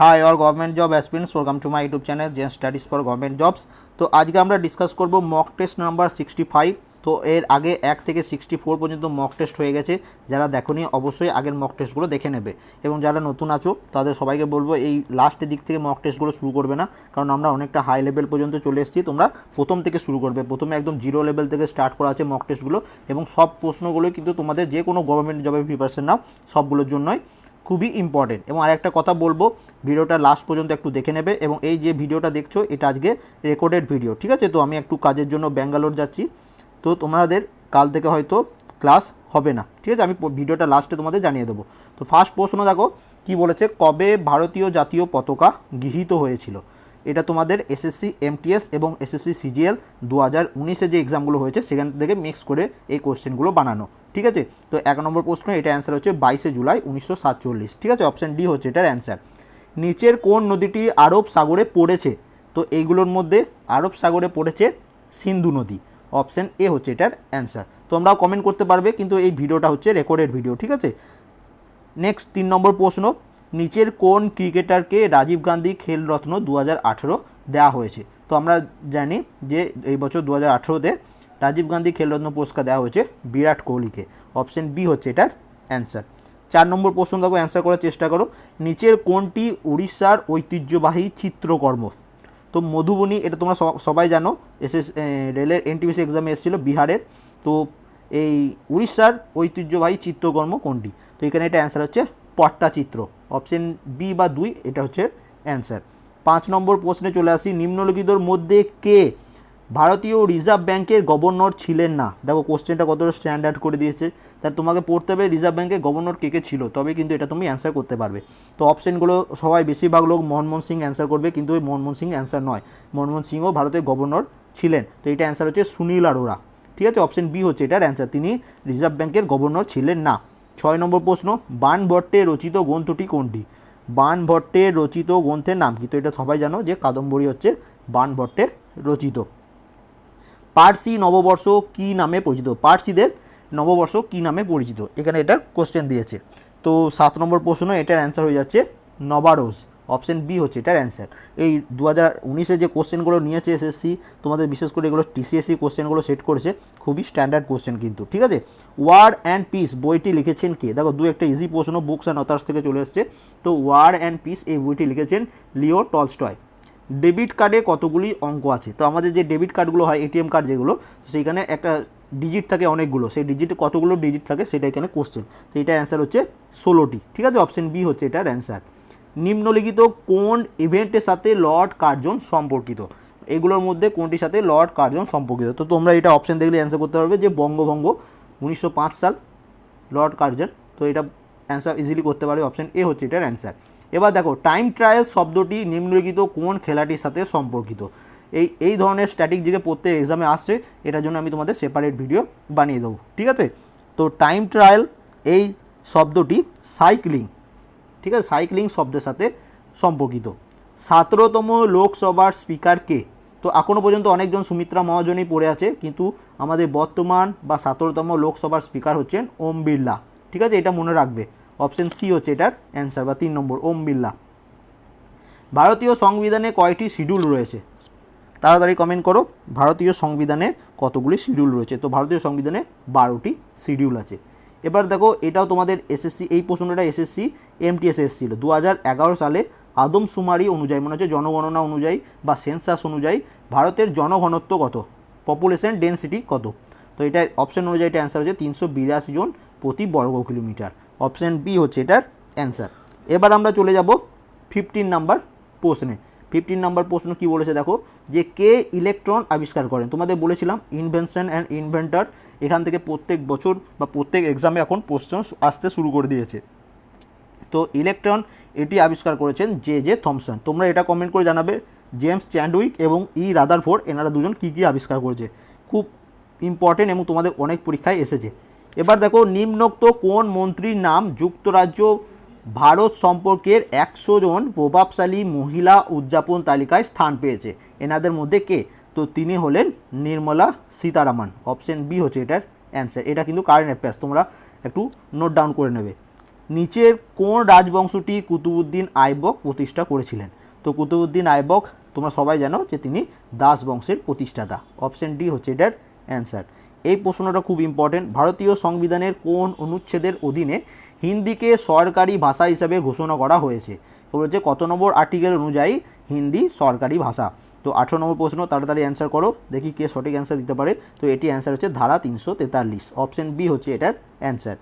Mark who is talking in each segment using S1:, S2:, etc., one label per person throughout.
S1: Hi all government job aspirants welcome to my YouTube channel Gen Studies for government jobs তো আজকে আমরা discuss করব mock test number sixty five তো এর আগে এক থেকে সিক্সটি ফোর পর্যন্ত মক টেস্ট হয়ে গেছে। যারা দেখোনি, অবশ্যই আগের মক টেস্টগুলো দেখে নেবে। এবং যারা নতুন আছো, তাদের সবাইকে বলব এই লাস্টের দিক থেকে মক টেস্টগুলো শুরু করবে না। কারণ আমরা অনেকটা হাই লেভেল পর্যন্ত চলে এসেছি। তোমরা প্রথম থেকে শুরু করবে। প্রথমে একদম জিরো লেভেল থেকে স্টার্ট করা আছে মক টেস্টগুলো এবং সব প্রশ্নগুলোই কিন্তু তোমাদের যে কোনো গভর্নমেন্ট জবের প্রিপারেশন নাও, সবগুলোর জন্যই। খুবই ইম্পর্টেন্ট এবং আরেকটা কথা বলব, ভিডিওটা লাস্ট পর্যন্ত একটু দেখে নেবে এবং এই যে ভিডিওটা দেখছ, এটা আজকে রেকর্ডেড ভিডিও ঠিক আছে? তো আমি একটু কাজের জন্য ব্যাঙ্গালোর যাচ্ছি। তো তোমাদের কাল থেকে হয়তো ক্লাস হবে না, ঠিক আছে? আমি ভিডিওটা লাস্টে তোমাদের জানিয়ে দেবো। তো ফার্স্ট প্রশ্ন দেখো, কি বলেছে? কবে ভারতীয় জাতীয় পতাকা গৃহীত হয়েছিল? এটা তোমাদের এসএসসি এমটিএস এবং এসএসসি সিজিএল দু হাজার উনিশে যে এক্সামগুলো হয়েছে, সেখান থেকে মিক্স করে এই কোশ্চেনগুলো বানানো, ঠিক আছে? তো এক নম্বর প্রশ্ন, এটা অ্যান্সার হচ্ছে বাইশে জুলাই উনিশশো সাতচল্লিশ, ঠিক আছে? অপশান ডি হচ্ছে এটার অ্যান্সার নিচের কোন নদীটি আরব সাগরে পড়েছে? তো এইগুলোর মধ্যে আরব সাগরে পড়েছে সিন্ধু নদী অপশান এ হচ্ছে এটার অ্যান্সার তোমরাও কমেন্ট করতে পারবে, কিন্তু এই ভিডিওটা হচ্ছে রেকর্ডেড ভিডিও ঠিক আছে? নেক্সট তিন নম্বর প্রশ্ন নিচের কোন ক্রিকেটারকে রাজীব গান্ধী খেলরত্ন দু হাজার আঠেরো দেওয়া হয়েছে? তো আমরা জানি যে এই বছর দু হাজার রাজীব গান্ধী খেলরত্ন পুরস্কার দেওয়া হয়েছে বিরাট কোহলিকে। অপশন বি হচ্ছে এটার অ্যান্সার। চার নম্বর প্রশ্ন দেখো, অ্যান্সার করার চেষ্টা করো। নিচের কোনটি উড়িষ্যার ঐতিহ্যবাহী চিত্রকর্ম? তো মধুবনী, এটা তোমরা সবাই জানো, এসএস রেলের এনটিপিসি এক্সামে এসেছিল বিহারের। তো এই উড়িষ্যার ঐতিহ্যবাহী চিত্রকর্ম কোনটি? তো এখানে এটা অ্যান্সার হচ্ছে পট্টাচিত্র। অপশন বি বা দুই, এটা হচ্ছে অ্যান্সার। পাঁচ নম্বর প্রশ্নে চলে আসি, নিম্নলিখিতর মধ্যে কে ভারতীয় রিজার্ভ ব্যাংকের গভর্নর ছিলেন না? দেখো, কোশ্চেনটা কতটা স্ট্যান্ডার্ড করে দিয়েছে। তাহলে তোমাকে পড়তে হবে, রিজার্ভ ব্যাংকের গভর্নর কে কে ছিল? তবে কিন্তু এটা তুমি অ্যান্সার করতে পারবে। তো অপশনগুলো সবাই বেশিরভাগ লোক মনমোহন সিং অ্যান্সার করবে, কিন্তু ওই মনমোহন সিং অ্যান্সার নয়। মনমোহন সিংও ভারতের গভর্নর ছিলেন। তো এটা অ্যান্সার হচ্ছে সুনীল আরোরা। ঠিক আছে, অপশন বি হচ্ছে এটার অ্যান্সার। তিনি রিজার্ভ ব্যাংকের গভর্নর ছিলেন না। ছয় নম্বর প্রশ্ন, বান ভট্টে রচিত গ্রন্থটি কোনটি? বান ভট্টের রচিত গ্রন্থের নাম কি? তো এটা সবাই জানো যে কাদম্বরী হচ্ছে বান ভট্টের রচিত। পার্সি নববর্ষ কি নামে পরিচিত? পার্সিদের নববর্ষ কি নামে পরিচিত? এখানে এটার কোশ্চেন দিয়েছে। তো সাত নম্বর প্রশ্ন, এটার অ্যান্সার হয়ে যাচ্ছে নবারোজ। অপশন বি হচ্ছে এটার অ্যান্সার। এই দু হাজার উনিশে যে কোশ্চেনগুলো নিয়েছে এসএসসি, তোমাদের বিশেষ করে এগুলো টিসিএসসি কোশ্চেনগুলো সেট করেছে, খুবই স্ট্যান্ডার্ড কোশ্চেন কিন্তু, ঠিক আছে? ওয়ার অ্যান্ড পিস বইটি লিখেছেন কে? দেখো, দু একটা ইজি প্রশ্ন বুকস অ্যান্ড অথার্স থেকে চলে এসছে। তো ওয়ার অ্যান্ড পিস এই বইটি লিখেছেন লিও টলস্টয়। ডেবিট কার্ডে কতগুলি অঙ্ক আছে? তো আমাদের যে ডেবিট কার্ডগুলো হয় এটিএম কার্ড যেগুলো সেইখানে একটা ডিজিট থাকে অনেকগুলো, সেই ডিজিটে কতগুলো ডিজিট থাকে সেটা এখানে কোশ্চেন তো এটার অ্যান্সার হচ্ছে ষোলোটি, ঠিক আছে? অপশন বি হচ্ছে এটার অ্যান্সার। নিম্নলিখিত কোন ইভেন্টের সাথে লর্ড কার্জন সম্পর্কিত? এগুলোর মধ্যে কোনটির সাথে লর্ড কার্জন সম্পর্কিত? তো তোমরা এটা অপশন দেখলে অ্যান্সার করতে পারবে যে বঙ্গভঙ্গ উনিশশো পাঁচ সাল, লর্ড কার্জন। তো এটা অ্যান্সার ইজিলি করতে পারবে অপশন এ হচ্ছে এটার অ্যান্সার এবার দেখো টাইম ট্রায়াল শব্দটি নিম্নলিখিত কোন খেলাটির সাথে সম্পর্কিত? এই এই ধরনের স্ট্যাটিক দিকে প্রত্যেক এক্সামে আসছে, এটার জন্য আমি তোমাদের সেপারেট ভিডিও বানিয়ে দেবো, ঠিক আছে? তো টাইম ট্রায়াল এই শব্দটি সাইক্লিং ঠিক আছে? সাইক্লিং শব্দের সাথে সম্পর্কিত। সতেরোতম লোকসভার স্পিকার কে? তো এখনও পর্যন্ত অনেকজন সুমিত্রা মহাজনই পড়ে আছে, কিন্তু আমাদের বর্তমান বা সতেরোতম লোকসভার স্পিকার হচ্ছেন ওম বিড়লা। ঠিক আছে? এটা মনে রাখবে। অপশন সি হচ্ছে এটার অ্যান্সার বা তিন নম্বর, ওম বিড়লা। ভারতীয় সংবিধানে কয়টি শিডিউল রয়েছে? তাড়াতাড়ি কমেন্ট করো। ভারতীয় সংবিধানে কতগুলি শিডিউল রয়েছে? তো ভারতীয় সংবিধানে বারোটি শিডিউল আছে। এবার দেখো, এটাও তোমাদের এসএসসি এই প্রশ্নটা এসএসসি এমটিএস এসেছিল। দু হাজার এগারো সালে আদমশুমারি অনুযায়ী, মনে হচ্ছে জনগণনা অনুযায়ী বা সেন্সাস অনুযায়ী, ভারতের জনঘনত্ব কত? পপুলেশন ডেন্সিটি কত? তো এটা অপশন অনুযায়ী এটা অ্যান্সার হচ্ছে তিনশো বিরাশি জন প্রতি বর্গ কিলোমিটার। অপশন বি হচ্ছে এটার অ্যান্সার এবার আমরা চলে যাব ফিফটিন নাম্বার প্রশ্নে। ফিফটিন নাম্বার প্রশ্ন কি বলেছে দেখো, যে কে ইলেকট্রন আবিষ্কার করেন? তোমাদের বলেছিলাম ইনভেনশন অ্যান্ড ইনভেন্টার এখান থেকে প্রত্যেক বছর বা প্রত্যেক এক্সামে এখন প্রশ্ন আসতে শুরু করে দিয়েছে। তো ইলেকট্রন এটি আবিষ্কার করেছেন জে জে থমসন। তোমরা এটা কমেন্ট করে জানাবে, জেমস চ্যান্ডউইক এবং ই রাদারফোর্ড, এনারা দুজন কী কী আবিষ্কার করেছে। খুব ইম্পর্টেন্ট এবং তোমাদের অনেক পরীক্ষায় এসেছে। এবার দেখো, নিম্নোক্ত কোন মন্ত্রীর নাম যুক্তরাজ্য ভারত সম্পর্কের একশো জন প্রভাবশালী মহিলা উদযাপন তালিকায় স্থান পেয়েছে। এনাদের মধ্যে কে? তো তিনি হলেন নির্মলা সীতারামন। অপশন বি হচ্ছে এটার অ্যান্সার। এটা কিন্তু কারেন্ট অ্যাফেয়ার্স তোমরা একটু নোট ডাউন করে নেবে। নিচের কোন রাজবংশটি কুতুবুদ্দিন আইবক প্রতিষ্ঠা করেছিলেন? তো কুতুবুদ্দিন আইবক, তোমরা সবাই জানো যে তিনি দাস বংশের প্রতিষ্ঠাতা। অপশন ডি হচ্ছে এটার অ্যান্সার। এই প্রশ্নটা খুব ইম্পর্টেন্ট ভারতীয় সংবিধানের কোন অনুচ্ছেদের অধীনে হিন্দিকে সরকারি ভাষা হিসাবে ঘোষণা করা হয়েছে। বলছে কত নম্বর আর্টিকেল অনুযায়ী হিন্দি সরকারি ভাষা? তো আঠেরো নম্বর প্রশ্ন, তাড়াতাড়ি অ্যান্সার করো, দেখি কে সঠিক অ্যান্সার দিতে পারে। তো এটি অ্যান্সার হচ্ছে ধারা তিনশো তেতাল্লিশ। অপশন বি হচ্ছে এটার অ্যান্সার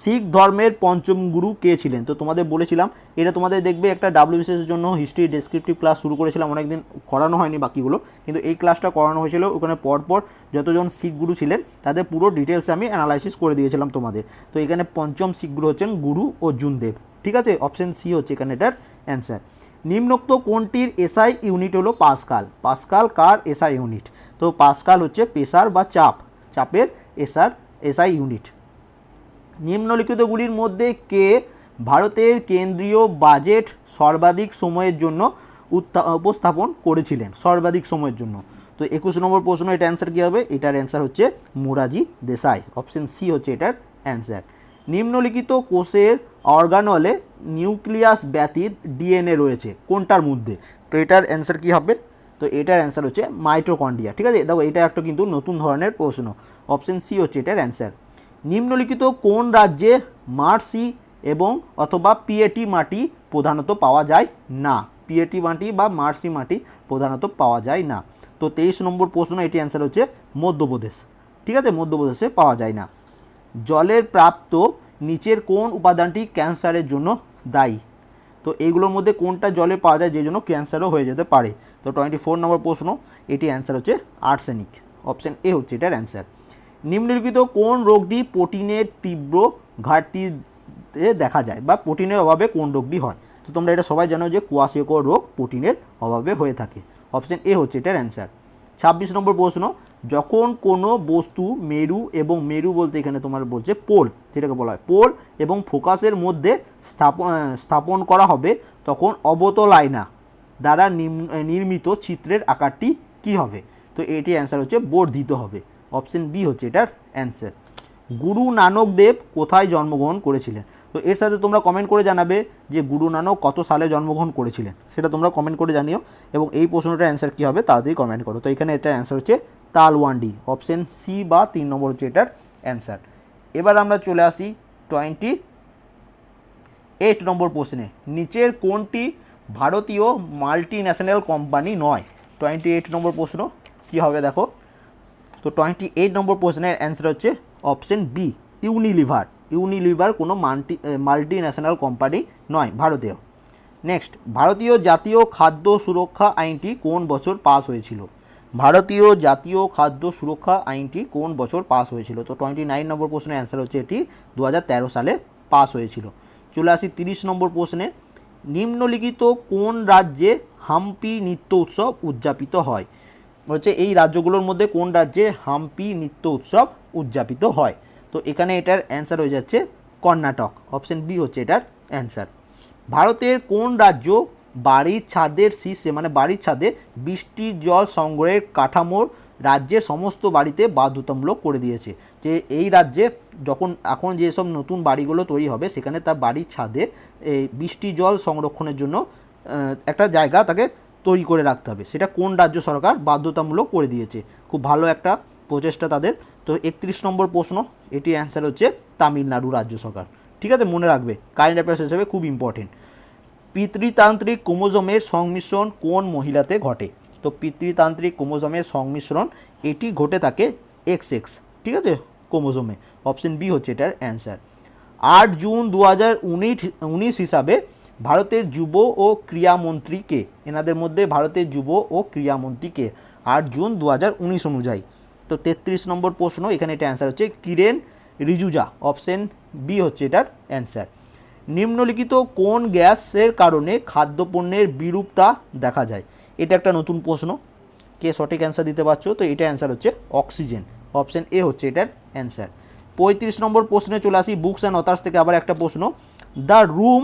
S1: শিখ ধর্মের পঞ্চম গুরু কে ছিলেন? তো তোমাদের বলেছিলাম, এটা তোমাদের দেখবে একটা ডাব্লিউবিসিএস এর জন্য হিস্ট্রি ডেসক্রিপটিভ ক্লাস শুরু করেছিলাম, অনেকদিন করানো হয়নি বাকিগুলো, কিন্তু এই ক্লাসটা করানো হয়েছিল, ওখানে পরপর যতজন শিখ গুরু ছিলেন, তাদের পুরো ডিটেলস আমি অ্যানালাইসিস করে দিয়েছিলাম তোমাদের। তো এখানে পঞ্চম শিখ গুরু হচ্ছেন গুরু ও জুনদেব ঠিক আছে? অপশন সি হচ্ছে এখানে এটার অ্যান্সার নিম্নোক্ত কোনটির এসআই ইউনিট হলো পাসকাল? পাসকাল কার এসআই ইউনিট তো পাসকাল হচ্ছে প্রেসার বা চাপ, চাপের এসআর এসআই ইউনিট নিম্নলিখিতগুলির মধ্যে কে ভারতের কেন্দ্রীয় বাজেট সর্বাধিক সময়ের জন্য উপস্থাপন করেছিলেন? সর্বাধিক সময়ের জন্য। তো একুশ নম্বর প্রশ্ন এটা অ্যান্সার কী হবে? এটার অ্যান্সার হচ্ছে মোরাজি দেশাই। অপশন সি হচ্ছে এটার অ্যান্সার নিম্নলিখিত কোষের অর্গানলে নিউক্লিয়াস ব্যতীত ডিএনএ রয়েছে। কোনটার মধ্যে? তো এটার অ্যান্সার কী হবে? তো এটার অ্যান্সার হচ্ছে মাইটোকন্ড্রিয়া ঠিক আছে? দেখো, এটা একটা কিন্তু নতুন ধরনের প্রশ্ন। অপশন সি হচ্ছে এটার অ্যান্সার নিম্নলিখিত কোন রাজ্যে মার্সি এবং অথবা পিএটি মাটি প্রধানত পাওয়া যায় না? পিএটি মাটি বা মার্সি মাটি প্রধানত পাওয়া যায় না। তো তেইশ নম্বর প্রশ্ন, এটি অ্যান্সার হচ্ছে মধ্যপ্রদেশ। ঠিক আছে? মধ্যপ্রদেশে পাওয়া যায় না। জলের প্রাপ্ত নিচের কোন উপাদানটি ক্যান্সারের জন্য দায়ী? তো এইগুলোর মধ্যে কোনটা জলে পাওয়া যায় যে জন্য ক্যান্সারও হয়ে যেতে পারে? তো টোয়েন্টি ফোর নম্বর প্রশ্ন, এটি অ্যান্সার হচ্ছে আর্সেনিক অপশন এ হচ্ছে এটার অ্যান্সার নিম্নলিখিত কোন রোগটি প্রোটিনের তীব্র ঘাটতিতে দেখা যায় বা প্রোটিনের অভাবে কোন রোগটি হয়? তো তোমরা এটা সবাই জানো যে কুয়াশিকর রোগ প্রোটিনের অভাবে হয়ে থাকে। অপশন এ হচ্ছে এটার অ্যান্সার। ছাব্বিশ নম্বর প্রশ্ন, যখন কোনো বস্তু মেরু এবং মেরু বলতে এখানে তোমার বলছে পোল, যেটাকে বলা হয়, পোল এবং ফোকাসের মধ্যে স্থাপন স্থাপন করা হবে, তখন অবতল আয়না দ্বারা নির্মিত চিত্রের আকারটি কি হবে? তো এটি অ্যান্সার হচ্ছে বর্ধিত হবে। অপশন বি হচ্ছে এটার অ্যান্সার। গুরু নানক দেব কোথায় জন্মগ্রহণ করেছিলেন? তো এর সাথে তোমরা কমেন্ট করে জানাবে যে গুরু নানক কত সালে জন্মগ্রহণ করেছিলেন। সেটা তোমরা কমেন্ট করে জানিও এবং এই প্রশ্নটার অ্যান্সার কী হবে তাড়াতাড়ি কমেন্ট করো। তো এখানে এটার অ্যান্সার হচ্ছে তালওয়ান্ডি। অপশন সি বা তিন নম্বর হচ্ছে এটার অ্যান্সার। এবার আমরা চলে আসি টোয়েন্টি এইট নম্বর প্রশ্নে। নিচের কোনটি ভারতীয় মাল্টি ন্যাশনাল কোম্পানি নয়? টোয়েন্টি এইট নম্বর প্রশ্ন। কী হবে দেখো? তো টোয়েন্টি এইট নম্বর প্রশ্নের অ্যান্সার হচ্ছে অপশন বি ইউনিলিভার ইউনিলিভার কোনো মাল্টি মাল্টি ন্যাশনাল কোম্পানি নয়, ভারতীয়। নেক্সট ভারতীয় জাতীয় খাদ্য সুরক্ষা আইনটি কোন বছর পাস হয়েছিল? ভারতীয় জাতীয় খাদ্য সুরক্ষা আইনটি কোন বছর পাস হয়েছিল? তো টোয়েন্টি নাইন নম্বর প্রশ্নের অ্যান্সার হচ্ছে এটি দু হাজার তেরো সালে পাস হয়েছিল। চলে আসি তিরিশ নম্বর প্রশ্নে নিম্নলিখিত কোন রাজ্যে হাম্পি নৃত্য উৎসব উদযাপিত হয়? হচ্ছে এই রাজ্যগুলোর মধ্যে কোন রাজ্যে হাম্পি নৃত্য উৎসব উদযাপিত হয়? তো এখানে এটার অ্যান্সার হয়ে যাচ্ছে কর্ণাটক। অপশন বি হচ্ছে এটার অ্যান্সার ভারতের কোন রাজ্য বাড়ির ছাদের শীর্ষে মানে বাড়ির ছাদে বৃষ্টির জল সংগ্রহের কাঠামোর রাজ্যের সমস্ত বাড়িতে বাধ্যতামূলক করে দিয়েছে? যে এই রাজ্যে যখন, এখন যেসব নতুন বাড়িগুলো তৈরি হবে, সেখানে তার বাড়ির ছাদে এই বৃষ্টি, জল সংরক্ষণের জন্য একটা জায়গা তাকে তৈরি করে রাখতে হবে। সেটা কোন রাজ্য সরকার বাধ্যতামূলক করে দিয়েছে। খুব ভালো একটা প্রচেষ্টা তাদের। তো একত্রিশ নম্বর প্রশ্ন, এটি অ্যান্সার হচ্ছে তামিলনাড়ু রাজ্য সরকার। ঠিক আছে, মনে রাখবে কারেন্ট অ্যাফেয়ার্স হিসেবে খুব ইম্পর্টেন্ট পিতৃতান্ত্রিক ক্রোমোজোমের সংমিশ্রণ কোন মহিলাতে ঘটে? তো পিতৃতান্ত্রিক ক্রোমোজোমের সংমিশ্রণ, এটি ঘটে থাকে এক্স এক্স ঠিক আছে, ক্রোমোজোমে। অপশন বি হচ্ছে এটার অ্যান্সার আট জুন দু হাজার উনিশ হিসাবে ভারতের যুব ও ক্রীড়ামন্ত্রী কে এনাদের মধ্যে ভারতের যুব ও ক্রীড়ামন্ত্রী কে আট জুন দু হাজার উনিশ অনুযায়ী। তো তেত্রিশ নম্বর প্রশ্ন, এখানে এটা অ্যান্সার হচ্ছে কিরেন রিজুজা অপশন বি হচ্ছে এটার অ্যান্সার নিম্নলিখিত কোন গ্যাসের কারণে খাদ্যপণ্যের বিরূপতা দেখা যায়? এটা একটা নতুন প্রশ্ন, কে সঠিক অ্যান্সার দিতে পারছ? তো এটা অ্যান্সার হচ্ছে অক্সিজেন অপশন এ হচ্ছে এটার অ্যান্সার পঁয়ত্রিশ নম্বর প্রশ্নে চলে আসি বুকস অ্যান্ড অথার্স থেকে আবার একটা প্রশ্ন। The room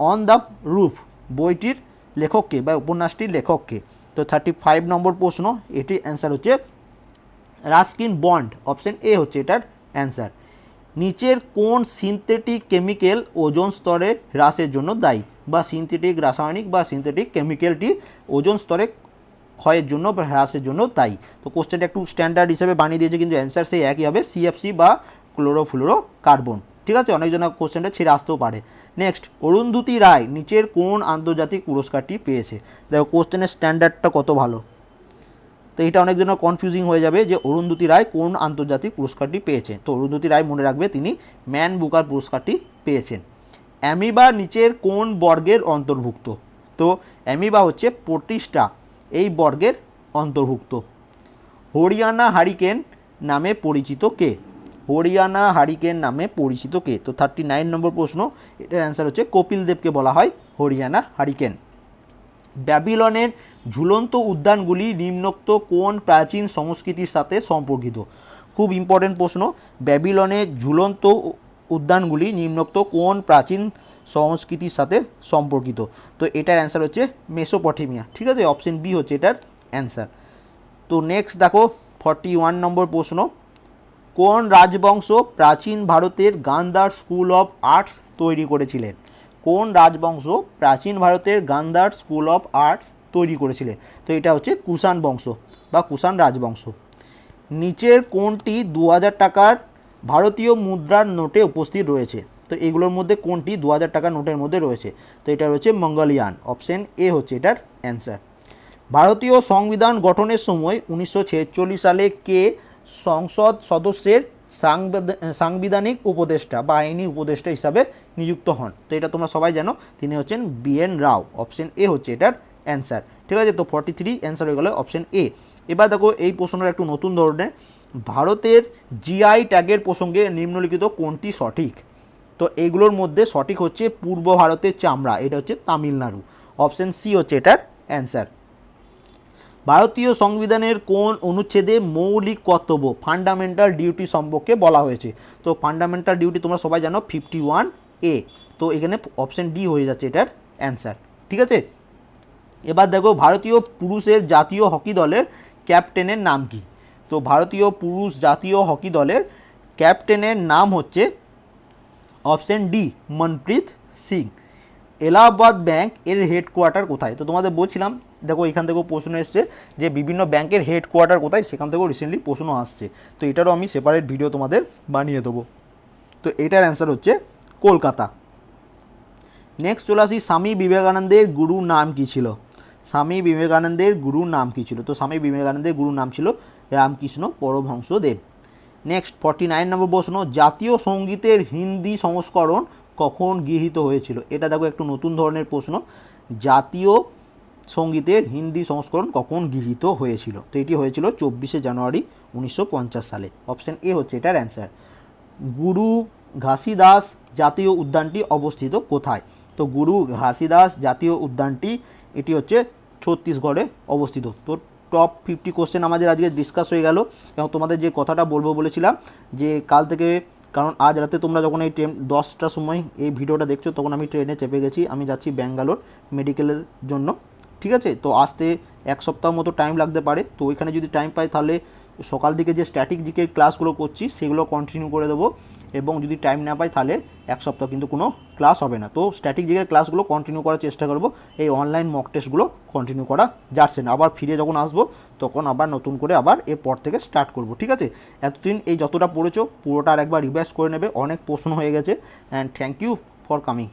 S1: on the roof বইটির লেখককে বা উপন্যাসটির লেখককে। তো থার্টি ফাইভ নম্বর প্রশ্ন এটির অ্যান্সার হচ্ছে রাস্কিন বন্ড অপশন এ হচ্ছে এটার অ্যান্সার নিচের কোন সিনথেটিক কেমিক্যাল ওজোন স্তরে হ্রাসের জন্য দায়ী? বা সিনথেটিক রাসায়নিক বা সিনথেটিক কেমিক্যালটি ওজোন স্তরে ক্ষয়ের জন্য বা হ্রাসের জন্য দায়ী। তো কোশ্চেনটা একটু স্ট্যান্ডার্ড হিসেবে বানিয়ে দিয়েছে, কিন্তু অ্যান্সার সেই একই হবে সিএফসি বা ক্লোরোফ্লোরো কার্বন ঠিক আছে? অনেকজন কোশ্চেনটা ছেড়ে আসতেও পারে। নেক্সট অরুন্ধতী রায় নিচের কোন আন্তর্জাতিক পুরস্কারটি পেয়েছে? দেখো কোশ্চেনের স্ট্যান্ডার্ডটা কত ভালো? তো এটা অনেক জন্য কনফিউজিং হয়ে যাবে যে অরুন্ধতী রায় কোন আন্তর্জাতিক পুরস্কারটি পেয়েছে? তো অরুন্ধতী রায় মনে রাখবে তিনি ম্যান বুকার পুরস্কারটি পেয়েছেন। অ্যামিবা নিচের কোন বর্গের অন্তর্ভুক্ত? তো অ্যামিবা হচ্ছে প্রতিষ্ঠা এই বর্গের অন্তর্ভুক্ত। হরিয়ানা হারিকেন নামে পরিচিত কে? হরিয়ানা হারিকেন নামে পরিচিত কে? তো থার্টি নাইন নম্বর প্রশ্ন, এটার অ্যান্সার হচ্ছে কপিল দেবকে বলা হয় হরিয়ানা হারিকেন। ব্যাবিলনের ঝুলন্ত উদ্যানগুলি নিম্নোক্ত কোন প্রাচীন সংস্কৃতির সাথে সম্পর্কিত? খুব ইম্পর্টেন্ট প্রশ্ন, ব্যাবিলনের ঝুলন্ত উদ্যানগুলি নিম্নোক্ত কোন প্রাচীন সংস্কৃতির সাথে সম্পর্কিত? তো এটার অ্যান্সার হচ্ছে মেসোপটেমিয়া। ঠিক আছে? অপশন বি হচ্ছে এটার অ্যান্সার তো নেক্সট দেখো ফর্টি ওয়ান নম্বর প্রশ্ন কোন রাজবংশ প্রাচীন ভারতের গান্ধার স্কুল অফ আর্টস তৈরি করেছিলেন? কোন রাজবংশ প্রাচীন ভারতের গান্ধার স্কুল অফ আর্টস তৈরি করেছিলেন? তো এটা হচ্ছে কুষাণ বংশ বা কুষাণ রাজবংশ। নিচের কোনটি দু হাজার টাকার ভারতীয় মুদ্রার নোটে উপস্থিত রয়েছে। তো এগুলোর মধ্যে কোনটি দু হাজার টাকার নোটের মধ্যে রয়েছে। তো এটা রয়েছে মঙ্গলিয়ান। অপশন এ হচ্ছে এটার অ্যান্সার। ভারতীয় সংবিধান গঠনের সময় উনিশশো ছেচল্লিশ সালে কে সংসদ সদস্যের সাংবিধা- সাংবিধানিক উপদেষ্টা বা আইনি উপদেষ্টা হিসাবে নিযুক্ত হন। তো এটা তোমরা সবাই জানো, তিনি হচ্ছেন B N Rao. Option A হচ্ছে এটার অ্যান্সার। ঠিক আছে, তো ফর্টি থ্রি অ্যান্সার হয়ে গেল অপশন এ। এবার দেখো, এই প্রশ্নটা একটু নতুন ধরনের। ভারতের জিআই ট্যাগের প্রসঙ্গে নিম্নলিখিত কোনটি সঠিক? তো এইগুলোর মধ্যে সঠিক হচ্ছে পূর্ব ভারতের চামড়া, এটা হচ্ছে তামিলনাড়ু। অপশন সি হচ্ছে এটার অ্যান্সার। ভারতীয় সংবিধানের কোন অনুচ্ছেদে মৌলিক কর্তব্য ফান্ডামেন্টাল ডিউটি সম্পর্কে বলা হয়েছে? তো ফান্ডামেন্টাল ডিউটি তোমরা সবাই জানো ফিফটি ওয়ান এ তো এখানে অপশন ডি হয়ে যাচ্ছে এটার অ্যান্সার ঠিক আছে? এবার দেখো, ভারতীয় পুরুষের জাতীয় হকি দলের ক্যাপ্টেনের নাম কি? তো ভারতীয় পুরুষ জাতীয় হকি দলের ক্যাপ্টেনের নাম হচ্ছে option D Manpreet Singh Allahabad bank এর হেডকোয়ার্টার কোথায়? তো তোমাদের বলছিলাম দেখো, এখান থেকেও প্রশ্ন এসছে যে বিভিন্ন ব্যাংকের হেডকোয়ার্টার কোথায়? সেখান থেকেও রিসেন্টলি প্রশ্ন আসছে। তো এটারও আমি সেপারেট ভিডিও তোমাদের বানিয়ে দেবো। তো এটার অ্যান্সার হচ্ছে কলকাতা। নেক্সট চলে আসি স্বামী বিবেকানন্দের গুরুর নাম কী ছিল? স্বামী বিবেকানন্দের গুরুর নাম কী ছিল? তো স্বামী বিবেকানন্দের গুরুর নাম ছিল Ramakrishna Paramahamsadeb. Next forty nine নম্বর প্রশ্ন, জাতীয় সঙ্গীতের হিন্দি সংস্করণ কখন গৃহীত হয়েছিল? এটা দেখো, একটু নতুন ধরনের প্রশ্ন। জাতীয় সঙ্গীতের হিন্দি সংস্করণ কখন গৃহীত হয়েছিল? তো এটি হয়েছিল চব্বিশে জানুয়ারি উনিশশো পঞ্চাশ সালে। অপশন এ হচ্ছে এটার অ্যান্সার। গুরু ঘাসিদাস জাতীয় উদ্যানটি অবস্থিত কোথায়? তো গুরু ঘাসিদাস জাতীয় উদ্যানটি, এটি হচ্ছে ছত্তিশগড়ে অবস্থিত। তো টপ ফিফটি কোশ্চেন আমাদের আজকে ডিসকাস হয়ে গেল। এবং তোমাদের যে কথাটা বলব বলেছিলাম, যে কাল থেকে, কারণ আজ রাতে তোমরা যখন এই ট্রেন দশটার সময় এই ভিডিওটা দেখছ, তখন আমি ট্রেনে চেপে গেছি। আমি যাচ্ছি ব্যাঙ্গালোর মেডিকেলের জন্য। ঠিক আছে? তো আসতে এক সপ্তাহ মতো টাইম লাগতে পারে। তো ওইখানে যদি টাইম পাই তাহলে সকাল দিকে যে স্ট্যাটিক জিকে ক্লাসগুলো করছি, সেগুলো কন্টিনিউ করে দেবো। এবং যদি টাইম না পাই তাহলে এক সপ্তাহ কিন্তু কোনো ক্লাস হবে না। তো স্ট্যাটিক জিকের ক্লাসগুলো কন্টিনিউ করার চেষ্টা করব। এই অনলাইন মক টেস্টগুলো কন্টিনিউ করা যাচ্ছে না। আবার ফিরে যখন আসব, তখন আবার নতুন করে আবার এরপর থেকে স্টার্ট করব। ঠিক আছে? এতদিন এই যতটা পড়েছো, পুরোটা আর একবার রিভাইজ করে নেবে। অনেক প্রশ্ন হয়ে গেছে। And thank you for coming